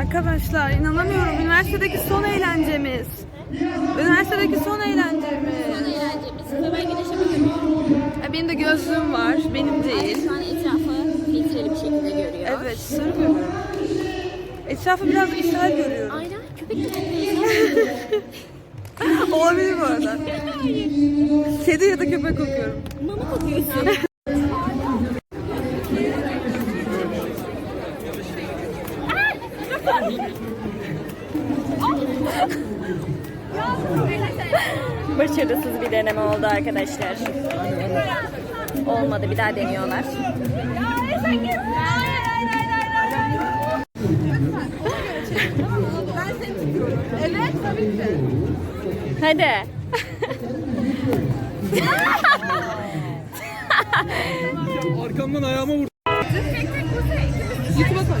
Arkadaşlar inanamıyorum. Üniversitedeki son eğlencemiz. Üniversitedeki son eğlencemiz. Eğlencemiz ve ben güneşe bakamıyorum. E, Benim de gözlüğüm var. Benim değil. Şu an etrafı filtreli bir şekilde görüyor. Evet sarı görüyorum. Etrafı biraz ishal görüyorum. Aynen köpek kokuyor. Olabilir bu arada. Kedi ya da köpek kokuyorum. Mama kokuyorsun. Başarısız bir deneme oldu arkadaşlar. Olmadı bir daha deniyorlar. Evet tabii ki. Hadi. Arkamdan ayağıma vurdu. YouTube'a koy.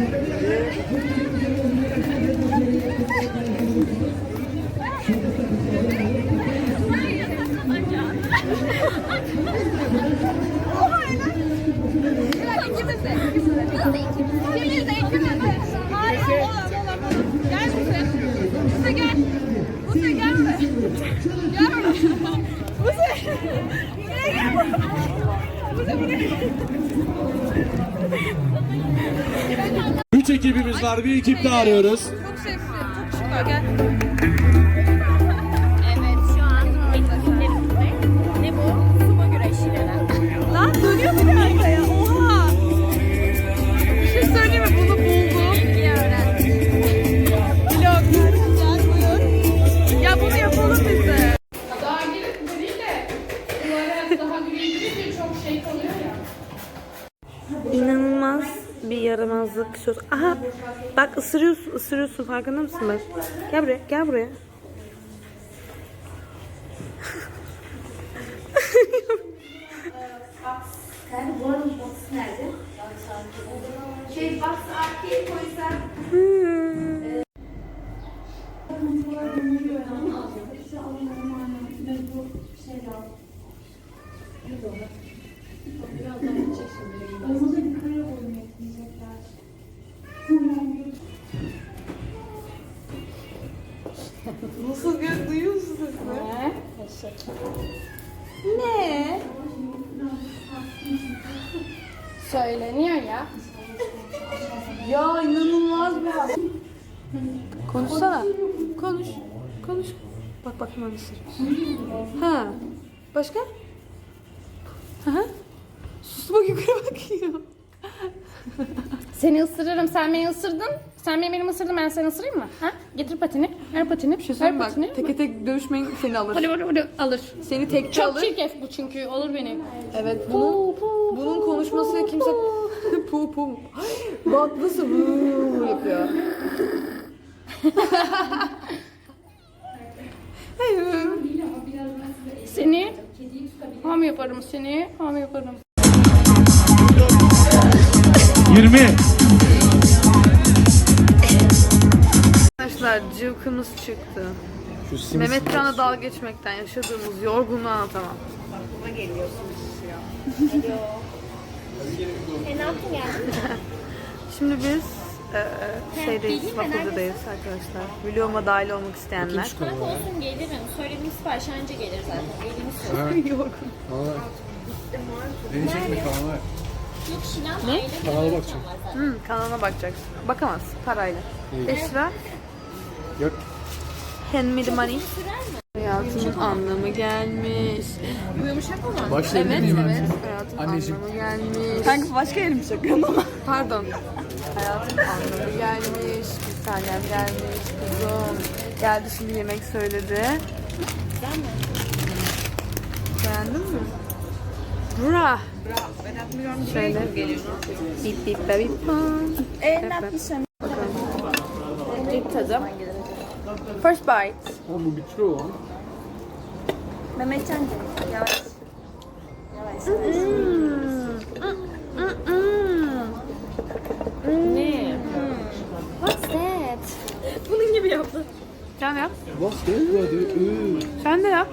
Thank you. Üç ekibimiz var. Bir ekip daha arıyoruz. Çok sesli, çok şıklar. Gel. Yaramazlık söz. Aha bak ısırıyorsun, ısırıyorsun farkında mısın bak? Gel buraya, gel buraya. Şey box arkaya koysan. Nasıl gö- duyuyor musun sesini? Ne? Söyleniyor ya. Ya inanılmaz bir hal. Konuşsana. Konuş. Konuş. Bak bak hemen ısırıyorsun. Ha. Başka? Hı hı. Sus bak yukarı bakıyor. Seni ısırırım. Sen beni ısırdın. Sen benim elimi ısırdın. Ben seni ısırayım mı? Ha? Getir patini. Ver patini. Bir şey Ver söyleyeyim bak. patini. Teke tek dövüşmeyin seni alır. Hadi hadi hadi alır. Seni tekte Çok alır. çirkef bu çünkü. Olur benim. Evet bunu, bunun konuşması kimse pu pu. Bak nasıl bu yapıyor. Seni ham yaparım seni. Ham yaparım. 20. Arkadaşlar cıvkımız çıktı. Şu sim Mehmet Can'la dalga geçmekten yaşadığımız yorgunluğu anlatamam. E ne yaptın geldin? Şimdi biz e, şeydeyiz, Fakulda'dayız arkadaşlar. Vloguma dahil olmak isteyenler. Kanka olsun gelirim. Söylediğim sipariş anca gelir zaten. Yediğimiz söz. Yorgun. Beni çekme kanala. Yok Şilan aile Kanala bakacağım. Hı, kanalına bakacaksın. Bakamaz parayla. Esra, Yok. hand me the money. Hayatımın anlamı gelmiş. Yumuşak olan. Başlayabilir Evet, miyim evet. Hayatın Anneciğim. anlamı gelmiş. Kanka başka yerim çakıyorum ama. Pardon. Hayatın anlamı gelmiş. Bir tanem gelmiş. Kuzum. Geldi şimdi yemek söyledi. Beğendin mi? Bra. Şöyle. Bip bip bip ne yapmışım? İlk tadım. First bite. Oğlum bu bitiriyor lan. Mehmetcan'cığım yavaş. Ne? What's that? Bunun gibi yaptı. Sen yap. Basket vardı. Iı. Sen de yap.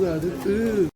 Vardı. Iı.